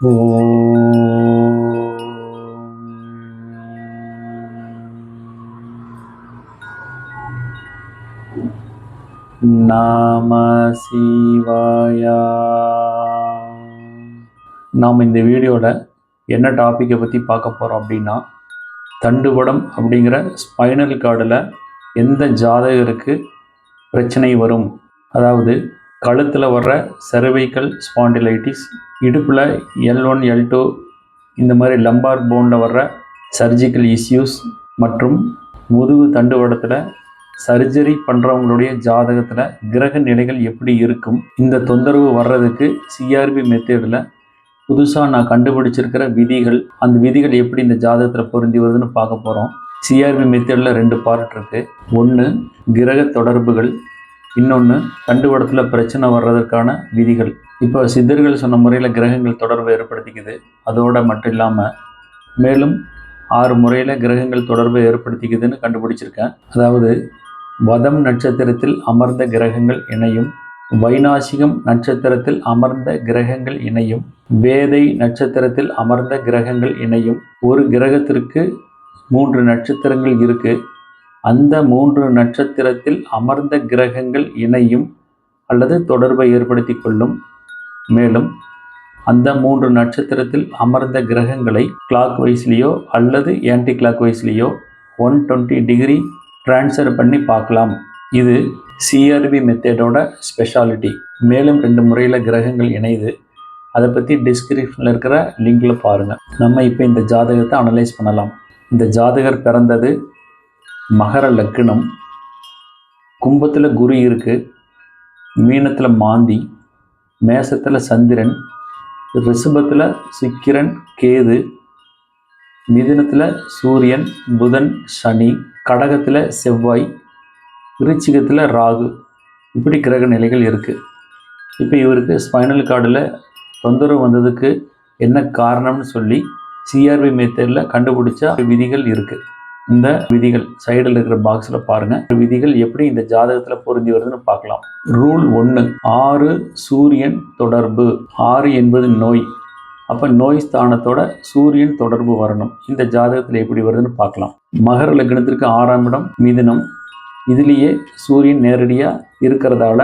நாம சிவாயா. நாம் இந்த வீடியோவில் என்ன டாப்பிக்கை பற்றி பார்க்க போகிறோம் அப்படின்னா தண்டுவடம் அப்படிங்கிற ஸ்பைனல் கார்டில் எந்த ஜாதகருக்கு பிரச்சனை வரும்? அதாவது கழுத்தில் வர்ற செர்வைக்கல் ஸ்பாண்டிலைட்டிஸ் இடுப்பில் எல் ஒன் எல் டூ இந்த மாதிரி லம்பார் போனில் வர்ற சர்ஜிக்கல் இஸ்யூஸ் மற்றும் முதுகு தண்டுவடத்தில் சர்ஜரி பண்ணுறவங்களுடைய ஜாதகத்தில் கிரக நிலைகள் எப்படி இருக்கும்? இந்த தொந்தரவு வர்றதுக்கு சிஆர்பி மெத்தேடில் புதுசாக நான் கண்டுபிடிச்சிருக்கிற விதிகள் அந்த விதிகள் எப்படி இந்த ஜாதகத்தில் பொருந்தி வருதுன்னு பார்க்க போகிறோம் சிஆர்பி மெத்தேடில் ரெண்டு பார்ட் இருக்குது ஒன்று கிரக தொடர்புகள் இன்னொன்று தண்டுவடத்தில் பிரச்சனை வர்றதற்கான விதிகள். இப்போ சித்தர்கள் சொன்ன முறையில் கிரகங்கள் தொடர்பு ஏற்படுத்திக்குது. அதோட மட்டும் இல்லாமல் மேலும் ஆறு முறையில் கிரகங்கள் தொடர்பை ஏற்படுத்திக்குதுன்னு கண்டுபிடிச்சிருக்கேன். அதாவது வதம் நட்சத்திரத்தில் அமர்ந்த கிரகங்கள் இணையும் வைநாசிகம் நட்சத்திரத்தில் அமர்ந்த கிரகங்கள் இணையும் வேதை நட்சத்திரத்தில் அமர்ந்த கிரகங்கள் இணையும். ஒரு கிரகத்திற்கு மூன்று நட்சத்திரங்கள் இருக்குது அந்த மூன்று நட்சத்திரத்தில் அமர்ந்த கிரகங்கள் இணையும் அல்லது தொடர்பை ஏற்படுத்தி கொள்ளும். மேலும் அந்த மூன்று நட்சத்திரத்தில் அமர்ந்த கிரகங்களை கிளாக் வைஸ்லேயோ அல்லது ஆன்டி கிளாக் வைஸ்லேயோ ஒன் டுவெண்ட்டி டிகிரி ட்ரான்ஸ்ஃபர் பண்ணி பார்க்கலாம். இது சிஆர்பி மெத்தடோட ஸ்பெஷாலிட்டி மேலும் ரெண்டு முறையில் கிரகங்கள் இணையுது. அதை பற்றி டிஸ்கிரிப்ஷனில் இருக்கிற லிங்கில் பாருங்கள் நம்ம இப்போ இந்த ஜாதகத்தை அனலைஸ் பண்ணலாம். இந்த ஜாதகர் பிறந்தது மகர லக்னம். கும்பத்தில் குரு இருக்குது மீனத்தில் மாந்தி. மேசத்தில் சந்திரன். ரிஷபத்தில் சிக்கிரன் கேது. மிதினத்தில் சூரியன் புதன் சனி. கடகத்தில் செவ்வாய். விருச்சிகத்தில் ராகு. இப்படி கிரக நிலைகள் இருக்குது இப்போ இவருக்கு ஸ்பைனல் கார்டில் தொந்தரவு வந்ததுக்கு என்ன காரணம்னு சொல்லி சிஆர்பி மெத்தடில் கண்டுபிடிச்ச விதிகள் இருக்குது இந்த விதிகள் சைடில் இருக்கிற பாக்ஸில் பாருங்கள் விதிகள் எப்படி இந்த ஜாதகத்தில் பொருந்தி வருதுன்னு பார்க்கலாம். ரூல் ஒன்று ஆறு சூரியன் தொடர்பு. ஆறு என்பது நோய். அப்போ நோய் ஸ்தானத்தோட சூரியன் தொடர்பு வரணும். இந்த ஜாதகத்தில் எப்படி வருதுன்னு பார்க்கலாம். மகர லக்னத்திற்கு ஆறாம் இடம் மிதுனம். இதுலேயே சூரியன் நேரடியாக இருக்கிறதால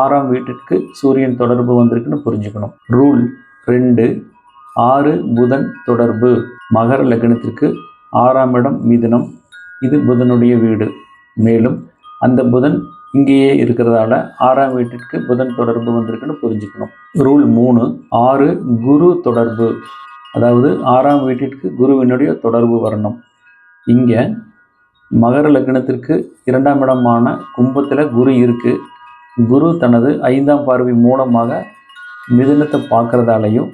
ஆறாம் வீட்டிற்கு சூரியன் தொடர்பு வந்திருக்குன்னு புரிஞ்சுக்கணும். ரூல் ரெண்டு ஆறு புதன் தொடர்பு. மகர லக்னத்திற்கு ஆறாம் இடம் மிதுனம். இது புதனுடைய வீடு. மேலும் அந்த புதன் இங்கேயே இருக்கிறதால ஆறாம் வீட்டிற்கு புதன் தொடர்பு வந்திருக்குன்னு புரிஞ்சுக்கணும். ரூல் மூணு ஆறு குரு தொடர்பு. அதாவது ஆறாம் வீட்டிற்கு குருவினுடைய தொடர்பு வரணும். இங்கே மகர லக்னத்திற்கு இரண்டாம் இடமான கும்பத்தில் குரு இருக்குது குரு தனது ஐந்தாம் பார்வை மூலமாக மிதுனத்தை பார்க்குறதாலையும்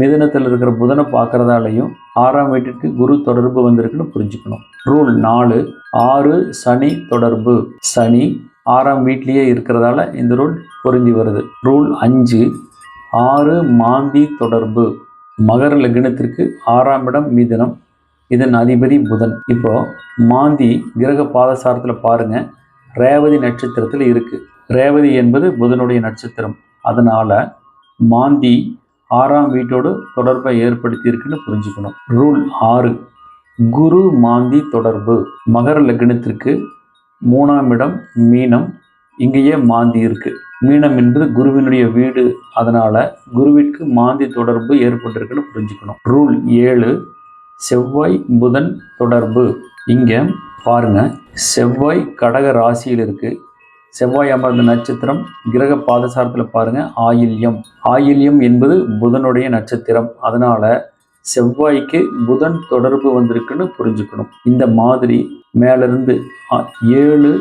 மிதனத்தில் இருக்கிற புதனை பார்க்குறதாலையும் ஆறாம் வீட்டிற்கு குரு தொடர்பு வந்திருக்குன்னு புரிஞ்சுக்கணும். ரூல் நாலு ஆறு சனி தொடர்பு. சனி ஆறாம் வீட்லேயே இருக்கிறதால இந்த ரூல் பொருந்தி வருது. ரூல் அஞ்சு ஆறு மாந்தி தொடர்பு. மகர லக்னத்திற்கு ஆறாம் இடம் மிதனம். இதன் அதிபதி புதன். இப்போ மாந்தி கிரக பாதசாரத்தில் பாருங்க ரேவதி நட்சத்திரத்தில் இருக்கு. ரேவதி என்பது புதனுடைய நட்சத்திரம். அதனால மாந்தி ஆறாம் வீட்டோடு தொடர்பை ஏற்படுத்தியிருக்குன்னு புரிஞ்சுக்கணும். ரூல் ஆறு குரு மாந்தி தொடர்பு. மகர லக்னத்திற்கு மூணாம் இடம் மீனம். இங்கேயே மாந்தி இருக்கு. மீனம் என்பது குருவினுடைய வீடு. அதனால குருவிற்கு மாந்தி தொடர்பு ஏற்பட்டிருக்குன்னு புரிஞ்சுக்கணும். ரூல் ஏழு செவ்வாய் புதன் தொடர்பு. இங்கே பாருங்க செவ்வாய் கடக ராசியில் இருக்கு. செவ்வாய் அமர்ந்த நட்சத்திரம் கிரக பாதசாரத்தில் பாருங்கள் ஆயில்யம். ஆயில்யம் என்பது புதனுடைய நட்சத்திரம். அதனால் செவ்வாய்க்கு புதன் தொடர்பு வந்திருக்குன்னு புரிஞ்சுக்கணும். இந்த மாதிரி மேலிருந்து ஏழு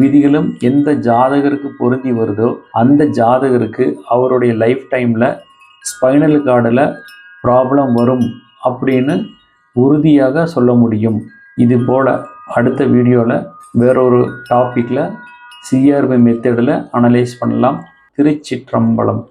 விதிகளும் எந்த ஜாதகருக்கு பொருந்தி வருதோ அந்த ஜாதகருக்கு அவருடைய லைஃப் டைமில் ஸ்பைனல் கார்டில் ப்ராப்ளம் வரும் அப்படின்னு உறுதியாக சொல்ல முடியும். இது போல் அடுத்த வீடியோவில் வேறொரு டாப்பிக்கில் சிஆர்பி மெத்தடில் அனலைஸ் பண்ணலாம். திருச்சிற்றம்பலம்.